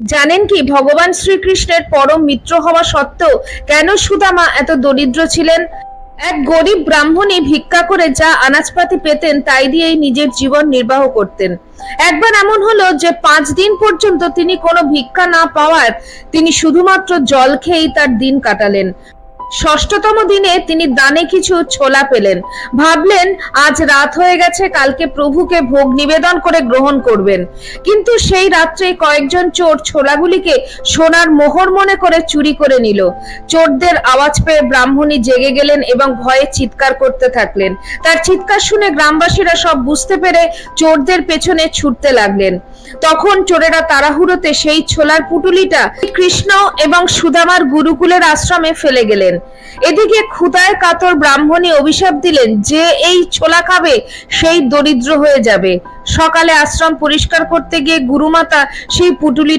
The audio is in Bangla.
জানেন কি, ভগবান শ্রীকৃষ্ণের পরম মিত্র হওয়া সত্ত্বেও কেন সুদামা এত দরিদ্র ছিলেন? এক গরিব ব্রাহ্মণী ভিক্ষা করে যা আনাজপাতি পেতেন, তাই দিয়েই নিজের জীবন নির্বাহ করতেন। একবার এমন হলো যে পাঁচ দিন পর্যন্ত তিনি কোনো ভিক্ষা না পাওয়ার তিনি শুধুমাত্র জল খেয়েই তার দিন কাটালেন। ষষ্ঠতম দিনে তিনি দানে কিছু ছোলা পেলেন। ভাবলেন, আজ রাত হয়ে গেছে, কালকে প্রভুকে ভোগ নিবেদন করে গ্রহণ করবেন। কিন্তু সেই রাত্রে কয়েকজন চোর ছোলাগুলিকে সোনার মোহর মনে করে চুরি করে নিল। চোরদের আওয়াজ পেয়ে ব্রাহ্মণী জেগে গেলেন এবং ভয়ে চিৎকার করতে থাকলেন। তার চিৎকার শুনে গ্রামবাসীরা সব বুঝতে পেরে চোরদের পেছনে ছুটতে লাগলেন। তখন চোরেরা তাড়াহুড়োতে সেই ছোলার পুটুলিটা কৃষ্ণ এবং সুদামার গুরুকুলের আশ্রমে ফেলে গেলেন। এদিকে ক্ষুদায় কাতর ব্রাহ্মণী অভিশাপ দিলেন, যে এই ছোলা খাবে, সেই দরিদ্র হয়ে যাবে। সকালে আশ্রম পরিষ্কার করতে গিয়ে গুরুমাতা সেই পুটুলি